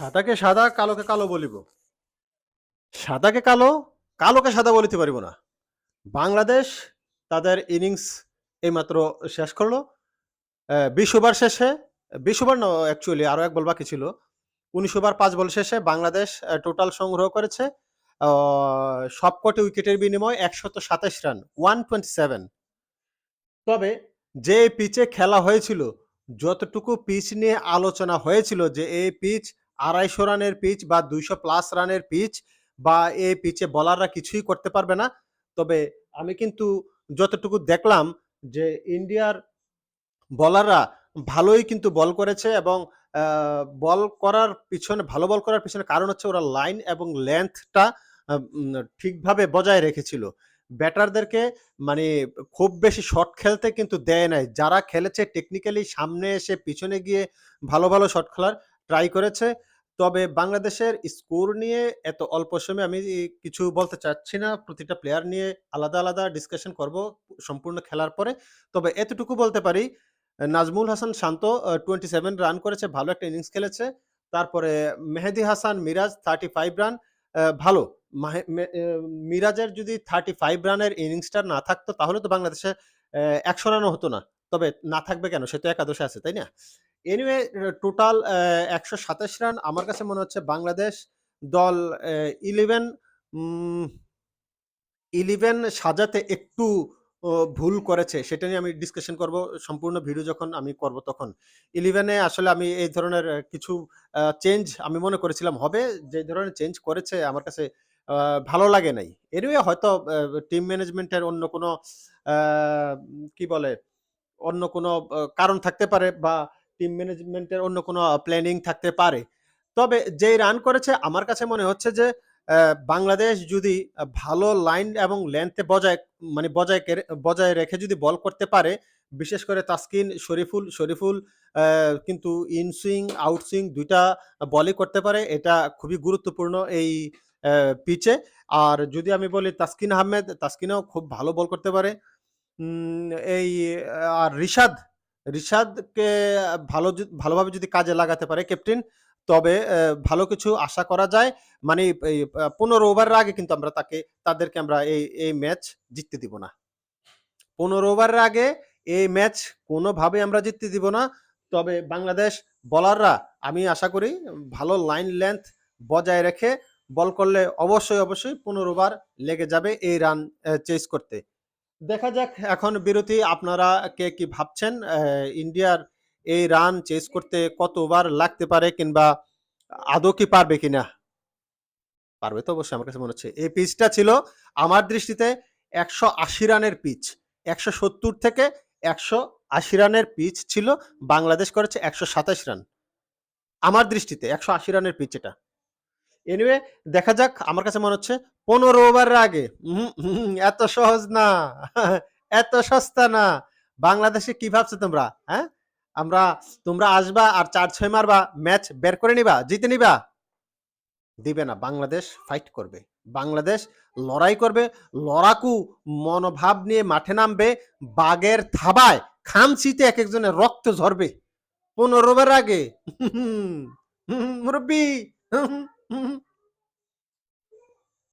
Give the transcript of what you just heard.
সাদাকে সাদা, কালোকে কালো বলিব। সাদাকে কালো, কালোকে সাদা বলিতে পারিব না। বাংলাদেশ তাদের ইনিংস এইমাত্র শেষ করল। বিশ ওভার শেষে বিশ ওভার না অ্যাকচুয়ালি আরও এক বল বাকি ছিল। উনিশ ওভার পাঁচ বল শেষে বাংলাদেশ টোটাল সংগ্রহ করেছে সবকটি উইকেটের বিনিময়ে একশত সাতাশ রান ওয়ান টোয়েন্টি সেভেন তবে যে পিচে খেলা হয়েছিল, যতটুকু পিচ নিয়ে আলোচনা হয়েছিল যে এই পিচ আড়াইশো রানের পিচ বা দুইশো প্লাস রানের পিচ বা এই পিচে বলাররা কিছুই করতে পারবে না। তবে আমি কিন্তু যতটুকু দেখলাম যে ইন্ডিয়ার বলাররা ভালোই কিন্তু বল করেছে এবং বল করার পিছনে, ভালো বল করার পিছনে কারণ হচ্ছে ওরা লাইন এবং লেন্থটা ঠিকভাবে বজায় রেখেছিল। ব্যাটারদেরকে মানে খুব বেশি শট খেলতে কিন্তু দেয় নাই। যারা খেলেছে টেকনিক্যালি সামনে এসে পিছনে গিয়ে ভালো ভালো শট খেলার ট্রাই করেছে। তবে বাংলাদেশের স্কোর নিয়ে এত অল্প সময়ে আমি কিছু বলতে চাচ্ছি না। প্রতিটা প্লেয়ার নিয়ে আলাদা আলাদা ডিসকাশন করব সম্পূর্ণ খেলার পরে। তবে এতটুকু বলতে পারি, Najmul Hasan Shanto twenty seven run করেছে, ভালো একটা ইনিংস খেলেছে। তারপরে Mehedi Hasan, Miraz thirty five run ভালো। মিরাজের যদি থার্টি ফাইভ রানের ইনিংসটা না থাকতো, তাহলে তো বাংলাদেশে একশো রানও হতো না। তবে না থাকবে কেন? সে তো একাদশে আছে, তাই না? এনিওয়ে টোটাল একশো সাতাশ রান আমার কাছে মনে হচ্ছে বাংলাদেশ দল ইলেভেন ইলেভেন সাজাতে একটু ভুল করেছে। সেটা নিয়ে আমি ডিসকাশন করব। সম্পূর্ণ ভিডিও যখন আমি করব তখন। ইলেভেনে আসলে আমি এই ধরনের কিছু চেঞ্জ আমি মনে করেছিলাম। হবে যে ধরনের চেঞ্জ করেছে, আমার কাছে ভালো লাগে নাই। এনিওয়ে হয়তো টিম ম্যানেজমেন্টের অন্য কোনো কি বলে, অন্য কোনো কারণ থাকতে পারে বা টিম ম্যানেজমেন্টের অন্য কোনো প্ল্যানিং থাকতে পারে। তবে যেই রান করেছে, আমার কাছে মনে হচ্ছে যে বাংলাদেশ যদি ভালো লাইন এবং লেন্থে বজায় মানে বজায় বজায় রেখে যদি বল করতে পারে, বিশেষ করে তাসকিন, শরীফুল শরীফুল কিন্তু ইনসুইং আউটসুইং দুইটা বলই করতে পারে, এটা খুবই গুরুত্বপূর্ণ এই পিচে আর যদি আমি বলি তাসকিন আহমেদ, তাসকিনও খুব ভালো বল করতে পারে। এই আর রিশাদ রিশাদকে, ভালো ভালোভাবে যদি কাজে লাগাতে পারে ক্যাপ্টেন, তবে ভালো কিছু আশা করা যায়। মানে পনেরো ওভারের আগে কিন্তু আমরা তাকে, তাদেরকে আমরা এই এই ম্যাচ জিততে দিব না। পনেরো ওভারের আগে এই ম্যাচ কোনোভাবে আমরা জিততে দিব না। তবে বাংলাদেশ বলাররা, আমি আশা করি, ভালো লাইন লেন্থ বজায় রেখে বল করলে অবশ্যই অবশ্যই পনেরো ওভার লেগে যাবে এই রান চেস করতে। দেখা যাক এখন বিরতি, আপনারা কে কি ভাবছেন? ইন্ডিয়ার এই রান চেস করতে কত ওভার লাগতে পারে কিংবা আদৌ কি পারবে কিনা? পারবে তো অবশ্যই, আমার কাছে মনে হচ্ছে। এই পিচটা ছিল আমার দৃষ্টিতে একশো আশি রানের পিচ একশো সত্তর থেকে একশো আশি রানের পিচ ছিল, বাংলাদেশ করেছে একশো সাতাশ রান। আমার দৃষ্টিতে একশো আশি রানের পিচ এটা। এনিওয়ে দেখা যাক, আমার কাছে মনে হচ্ছে পনেরো ওভারের আগে। এত সহজ না। এত সস্তা না। বাংলাদেশে কি ভাবছ তোমরা হ্যাঁ? আমরা, তোমরা আসবা আর চার ছয় মারবা ম্যাচ বের করে নিবা, জিতে নিবা। দিবে না, বাংলাদেশ ফাইট করবে। বাংলাদেশ লড়াই করবে। লড়াকু মনোভাব নিয়ে মাঠে নামবে বাগের থাবায় খামচিতে এক একজনের রক্ত ঝরবে। পনেরো ওভার আগে। মুরব্বী। Mm-hmm.